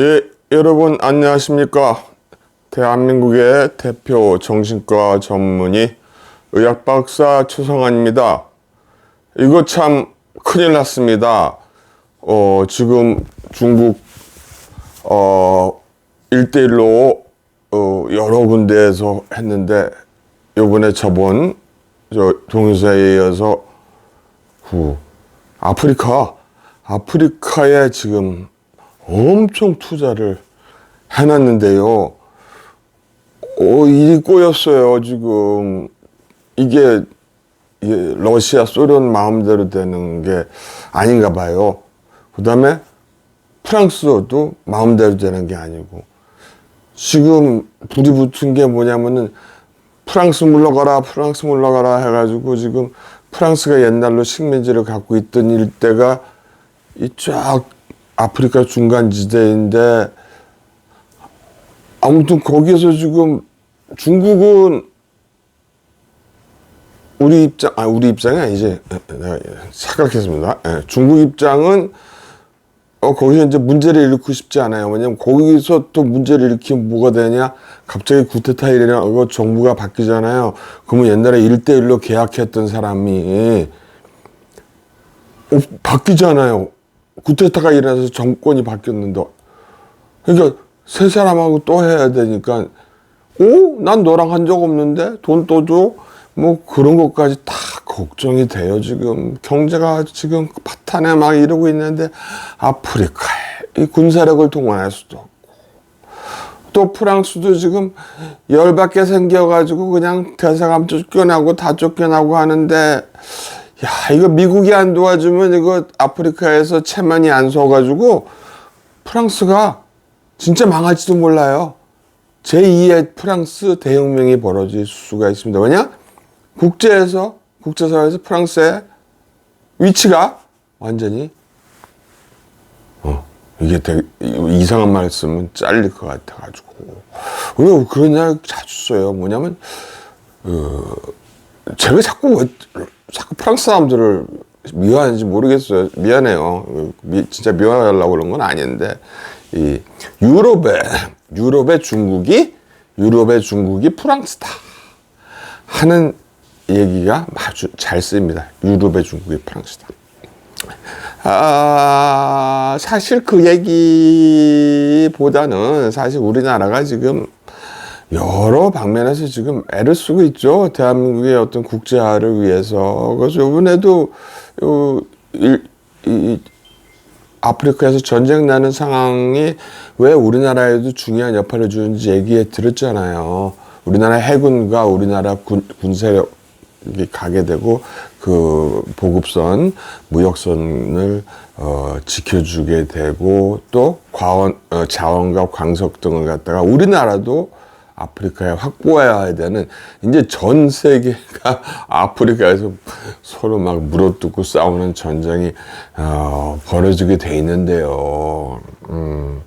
예, 여러분 안녕하십니까? 대한민국의 대표 정신과 전문의 의학 박사 최성환입니다. 이거 참 큰일 났습니다. 어, 지금 중국 어, 1대1로 어, 여러 군데에서 했는데 요번에 저번 저 동영상에 이어서 후 아프리카 아프리카에 지금 엄청 투자를 해놨는데요. 어, 일이 꼬였어요, 지금. 이게, 이게 러시아, 소련 마음대로 되는 게 아닌가 봐요. 그 다음에 프랑스도 마음대로 되는 게 아니고. 지금 불이 붙은 게 뭐냐면은 프랑스 물러가라, 프랑스 물러가라 해가지고 지금 프랑스가 옛날로 식민지를 갖고 있던 일대가 이쫙 아프리카 중간 지대인데 아무튼 거기에서 지금 중국은 우리 입장, 아, 우리 입장이 아니지. 내가 착각했습니다. 예, 중국 입장은 어, 거기서 이제 문제를 일으키고 싶지 않아요. 왜냐면 거기서 또 문제를 일으키면 뭐가 되냐? 갑자기 구테타 일이라고 정부가 바뀌잖아요. 그러면 옛날에 1대1로 계약했던 사람이 어, 바뀌잖아요. 구테타가 일어나서 정권이 바뀌었는데. 그러니까 새 사람하고 또 해야 되니까, 오? 난 너랑 한 적 없는데? 돈 또 줘? 뭐 그런 것까지 다 걱정이 돼요, 지금. 경제가 지금 파탄에 막 이러고 있는데, 아프리카에 이 군사력을 동원할 수도 없고. 또 프랑스도 지금 열받게 생겨가지고 그냥 대사감 쫓겨나고 다 쫓겨나고 하는데, 야, 이거 미국이 안 도와주면 이거 아프리카에서 체면이 안 서가지고 프랑스가 진짜 망할지도 몰라요. 제2의 프랑스 대혁명이 벌어질 수가 있습니다. 왜냐? 국제에서, 국제사회에서 프랑스의 위치가 완전히, 어, 이게 되게 이상한 말 쓰면 잘릴 것 같아가지고. 왜말 자주 써요? 뭐냐면, 어, 제가 자꾸 왜, 자꾸 프랑스 사람들을 미워하는지 모르겠어요. 미안해요. 미, 진짜 미워하려고 그런 건 아닌데, 이 유럽의 유럽의 중국이 유럽의 중국이 프랑스다 하는 얘기가 아주 잘 쓰입니다. 유럽의 중국이 프랑스다. 아, 사실 그 얘기보다는 사실 우리나라가 지금 여러 방면에서 지금 애를 쓰고 있죠. 대한민국의 어떤 국제화를 위해서. 그래서 이번에도 요, 일, 이, 아프리카에서 전쟁 나는 상황이 왜 우리나라에도 중요한 역할을 주는지 얘기해 드렸잖아요. 우리나라 해군과 우리나라 군, 군세력이 가게 되고 그 보급선, 무역선을 어, 지켜주게 되고 또 과원, 어, 자원과 광석 등을 갖다가 우리나라도 아프리카에 확보해야 되는 이제 전 세계가 아프리카에서 서로 막 물어뜯고 싸우는 전쟁이 어, 벌어지게 돼 있는데요. 음,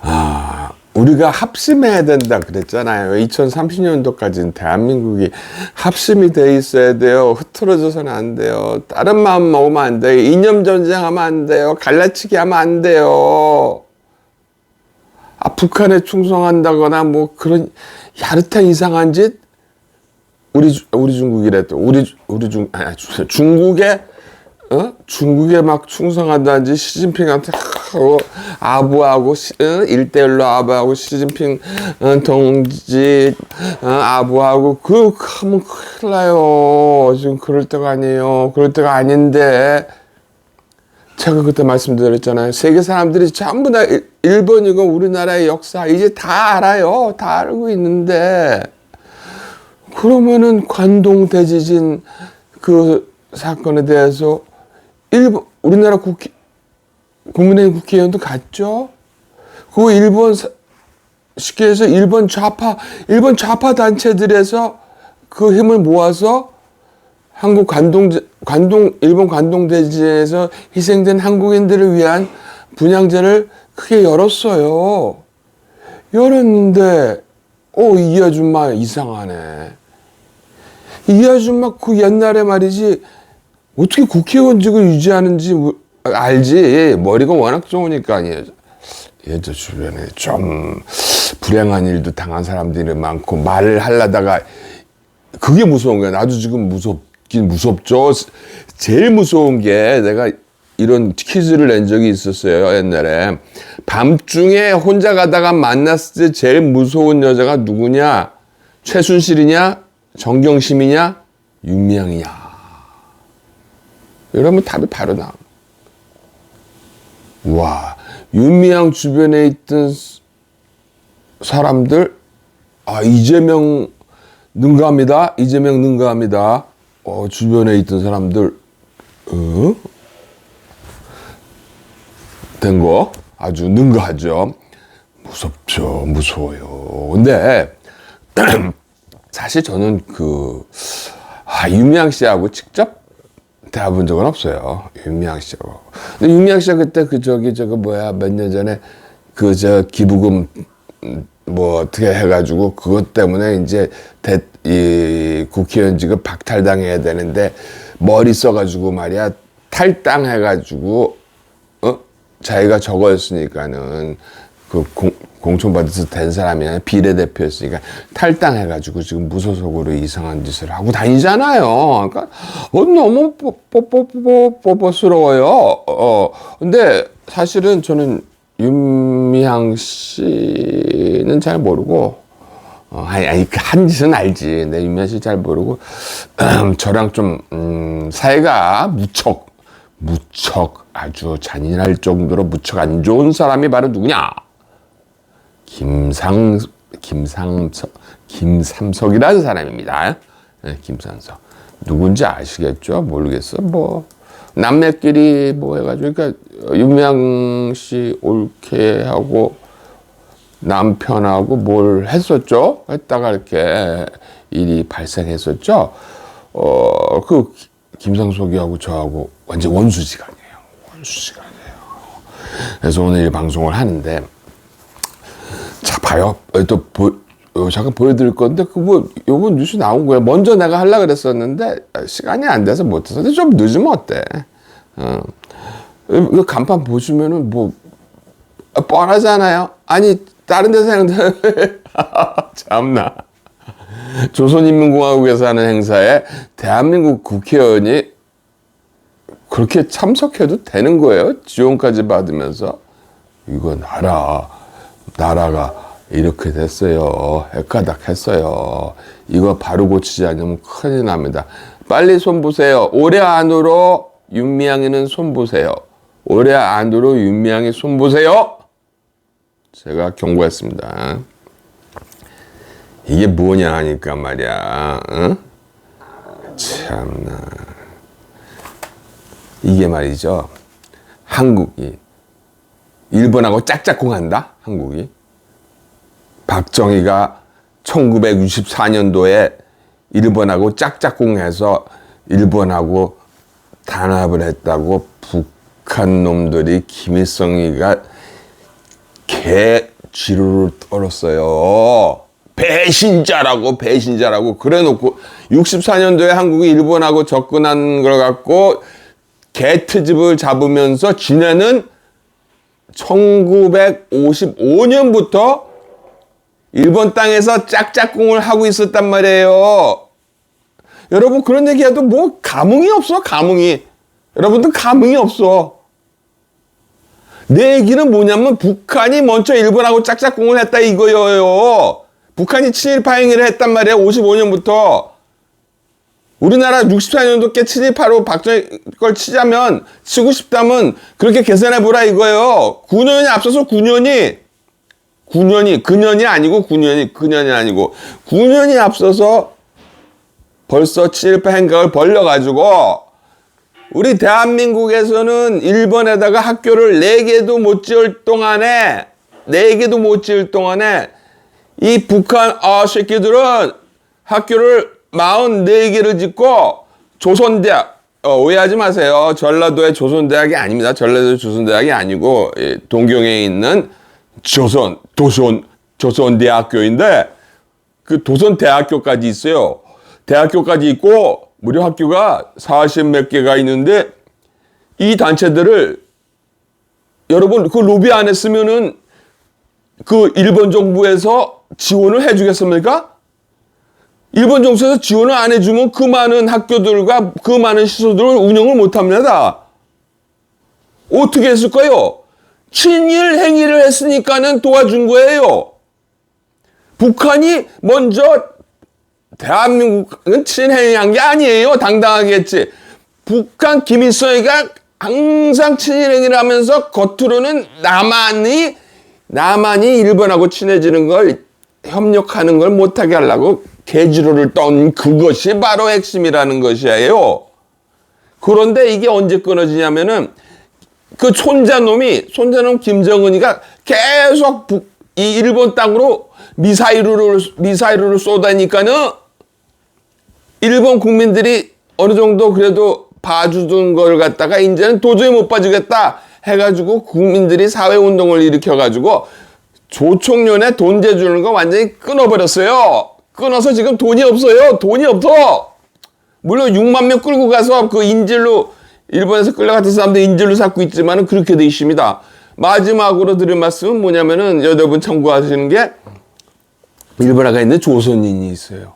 아, 우리가 합심해야 된다 그랬잖아요. 2030년도까지는 대한민국이 합심이 돼 있어야 돼요. 흐트러져서는 안 돼요. 다른 마음 먹으면 안 돼요. 이념 전쟁하면 안 돼요. 갈라치기 하면 안 돼요. 아, 북한에 충성한다거나 뭐 그런 야릇한 이상한 짓? 우리 주- 우리 중국이랬더 우리 우리 중 주- 중국에? 어? 중국에 막 충성한다는 짓 시진핑한테 하고 아부하고 시, 어? 일대일로 아부하고 시진핑 어, 동지 어, 아부하고 그 하면 큰일 나요. 지금 그럴 때가 아니에요. 그럴 때가 아닌데 제가 그때 말씀드렸잖아요. 세계 사람들이 전부 다 일- 일본이고 우리나라의 역사 이제 다 알아요. 다 알고 있는데 그러면은 관동 대지진 그 사건에 대해서 일본 우리나라 국회 국민의힘 국회의원도 갔죠. 그 일본 사- 쉽게 해서 일본 좌파 일본 좌파 단체들에서 그 힘을 모아서 한국 관동 관동 일본 관동 대지진에서 희생된 한국인들을 위한 분향제를 크게 열었어요. 열었는데 어이 아줌마 이상하네. 이 아줌마 그 옛날에 말이지 어떻게 국회의원직을 유지하는지 우- 알지 머리가 워낙 좋으니까 아니에요. 예저 주변에 좀 불행한 일도 당한 사람들이 많고 말을 하려다가 그게 무서운 거야. 나도 지금 무섭 긴 무섭죠. 제일 무서운 게 내가 이런 퀴즈를 낸 적이 있었어요. 옛날에. 밤중에 혼자 가다가 만났을 때 제일 무서운 여자가 누구냐? 최순실이냐? 정경심이냐? 윤미향이냐? 이러면 답이 바로 나와. 와, 윤미향 주변에 있던 사람들, 아, 이재명 능가합니다. 이재명 능가합니다. 어, 주변에 있던 사람들, 어? 된 거 아주 능가하죠. 무섭죠. 무서워요. 근데, 사실 저는 그, 아, 윤미향 씨하고 직접 대화본 적은 없어요. 윤미향 씨하고. 근데 윤미향 씨가 그때 그 저기 저거 뭐야 몇 년 전에 그 저 기부금 음, 뭐 어떻게 해가지고 그것 때문에 이제 대, 이 국회의원직을 박탈당해야 되는데 머리 써가지고 말이야 탈당해가지고 어 자기가 저거였으니까는 그 공, 공천받아서 된 사람이 아니라 비례대표였으니까 탈당해가지고 지금 무소속으로 이상한 짓을 하고 다니잖아요. 그러니까 어, 너무 뽀뽀뽀뽀뽀뽀스러워요. 어, 근데 사실은 저는 윤미향 씨는 잘 모르고 어, 아니, 아니, 그한 짓은 알지. 근데 윤미향 씨잘 모르고, 저랑 좀, 음, 사이가 무척, 무척 아주 잔인할 정도로 무척 안 좋은 사람이 바로 누구냐? 김상 김상석 김삼석이라는 사람입니다. 네, 김상석 누군지 아시겠죠? 모르겠어. 뭐 남매끼리 뭐 해가지고 그러니까 윤명 씨 옳게 하고 남편하고 뭘 했었죠? 했다가 이렇게 일이 발생했었죠. 어 그 김상석이하고 저하고 완전 원수지간이에요. 원수지간이에요. 그래서 오늘 이 방송을 하는데. 자 봐요. 또 보, 어, 잠깐 보여드릴 건데 그뭐 요번 뉴스 나온 거야. 먼저 내가 하려 그랬었는데 시간이 안 돼서 못해서. 근데 좀 늦으면 어때? 어. 간판 보시면은 뭐 아, 뻔하잖아요. 아니 다른 데서 하는데 참나. 조선인민공화국에서 하는 행사에 대한민국 국회의원이 그렇게 참석해도 되는 거예요? 지원까지 받으면서 이거 나라 나라가 이렇게 됐어요. 헷가닥 했어요. 이거 바로 고치지 않으면 큰일 납니다. 빨리 손 보세요. 올해 안으로 윤미향이는 손 보세요. 올해 안으로 윤미향이 손 보세요. 제가 경고했습니다. 이게 뭐냐 하니까 말이야. 응? 참나. 이게 말이죠. 한국이 일본하고 짝짝꿍한다. 한국이. 박정희가 1964년도에 일본하고 짝짝꿍해서 일본하고 단합을 했다고 북한 놈들이 김일성이가 개 지루를 떨었어요. 배신자라고 배신자라고 그래놓고 64년도에 한국이 일본하고 접근한 걸 갖고 개트집을 잡으면서 지네는 1955년부터 일본 땅에서 짝짝꿍을 하고 있었단 말이에요. 여러분 그런 얘기해도 뭐 감흥이 없어 감흥이. 여러분들 감흥이 없어. 내 얘기는 뭐냐면 북한이 먼저 일본하고 짝짝꿍을 했다 이거예요. 북한이 친일 파 행위를 했단 말이에요. 55년부터. 우리나라 64년도께 친일파로 박정희 걸 치자면 치고 싶다면 그렇게 계산해 보라 이거예요. 9년이 앞서서 9년이 9년이 그년이 아니고 9년이 그년이 아니고 9년이 앞서서 벌써 친일파 행각을 벌려 가지고 우리 대한민국에서는 일본에다가 학교를 4개도 못 지을 동안에 4개도 못 지을 동안에 이 북한 아 새끼들은 학교를 44개를 짓고 조선대학 어, 오해하지 마세요. 전라도의 조선대학이 아닙니다. 전라도 조선대학이 아니고 예, 동경에 있는 조선 도선 조선대학교인데 그 도선대학교까지 있어요. 대학교까지 있고 무료 학교가 40몇 개가 있는데 이 단체들을 여러분 그 로비 안 했으면은 그 일본 정부에서 지원을 해주겠습니까? 일본 정부에서 지원을 안 해주면 그 많은 학교들과 그 많은 시설들을 운영을 못 합니다. 어떻게 했을까요? 친일 행위를 했으니까는 도와준 거예요. 북한이 먼저 대한민국은 친일행위한 게 아니에요. 당당하게 했지. 북한 김일성이가 항상 친일행위를 하면서 겉으로는 남한이 남한이 일본하고 친해지는 걸 협력하는 걸 못하게 하려고 개지로를 떤 그것이 바로 핵심이라는 것이에요. 그런데 이게 언제 끊어지냐면은 그 손자놈이 손자놈 김정은이가 계속 북, 이 일본 땅으로 미사일을 미사일을 쏘다니까는 일본 국민들이 어느 정도 그래도 봐주던 걸 갖다가 이제는 도저히 못 봐주겠다 해가지고 국민들이 사회 운동을 일으켜가지고 조총련에 돈 재주는 거 완전히 끊어버렸어요. 끊어서 지금 돈이 없어요. 돈이 없어. 물론 6만 명 끌고 가서 그 인질로 일본에서 끌려갔던 사람들 인질로 삼고 있지만은 그렇게 돼 있습니다. 마지막으로 드릴 말씀은 뭐냐면은 여러분 참고하시는 게 일본에 있는 조선인이 있어요.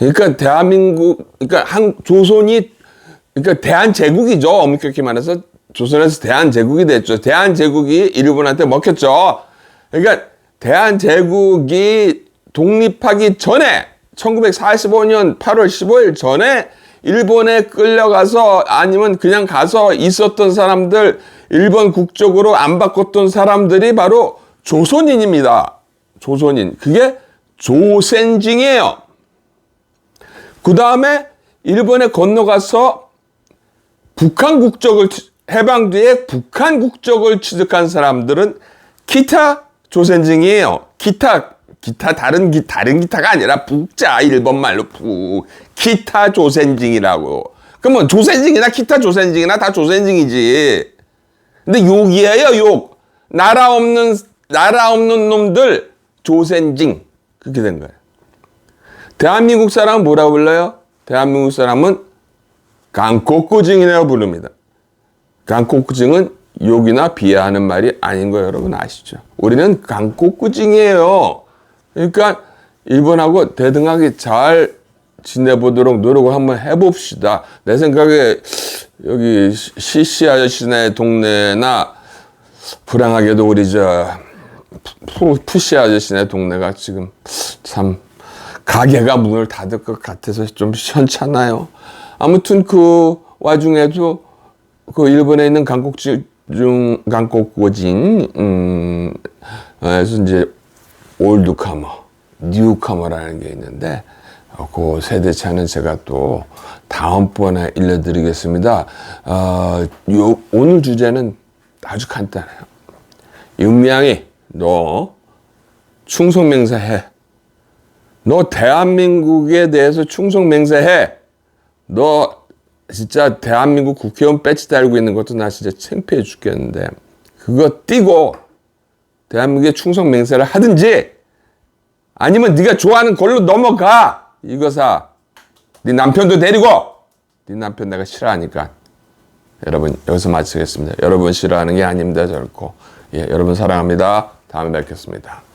그러니까 대한민국, 그러니까 한 조선이 그러니까 대한제국이죠. 엄격히 말해서 조선에서 대한제국이 됐죠. 대한제국이 일본한테 먹혔죠. 그러니까 대한제국이 독립하기 전에 1945년 8월 15일 전에 일본에 끌려가서 아니면 그냥 가서 있었던 사람들 일본 국적으로 안 바꿨던 사람들이 바로 조선인입니다. 조선인. 그게 조센징이에요. 그 다음에 일본에 건너가서 북한 국적을 취- 해방 뒤에 북한 국적을 취득한 사람들은 기타 조센징이에요. 기타 기타 다른 기 다른 기타가 아니라 북자 일본 말로 북 기타 조센징이라고. 그러면 조센징이나 기타 조센징이나 다 조센징이지. 근데 욕이에요 욕. 나라 없는 나라 없는 놈들 조센징 그렇게 된 거예요. 대한민국 사람은 뭐라고 불러요? 대한민국 사람은 강꼬꾸징이라고 부릅니다. 강꼬꾸징은 욕이나 비하하는 말이 아닌 거 여러분 아시죠? 우리는 강꼬꾸징이에요. 그러니까 일본하고 대등하게 잘 지내보도록 노력을 한번 해봅시다. 내 생각에 여기 시시 아저씨네 동네나 불행하게도 우리 저 푸- 푸시 아저씨네 동네가 지금 참 가게가 문을 닫을 것 같아서 좀 시원찮아요. 아무튼 그 와중에도 그 일본에 있는 강국지 중 강국고진 음 에서 이제 올드카머, 뉴카머라는 게 있는데 어, 그 세대 차는 제가 또 다음번에 일러드리겠습니다. 어, 요, 오늘 주제는 아주 간단해요. 윤미향이 너 충성맹세해. 너 대한민국에 대해서 충성 맹세해. 너 진짜 대한민국 국회의원 배지 달고 있는 것도 나 진짜 창피해 죽겠는데. 그거 띄고 대한민국에 충성 맹세를 하든지 아니면 네가 좋아하는 걸로 넘어가. 이거사 네 남편도 데리고. 네 남편 내가 싫어하니까. 여러분 여기서 마치겠습니다. 여러분 싫어하는 게 아닙니다 결코 예 여러분 사랑합니다. 다음에 뵙겠습니다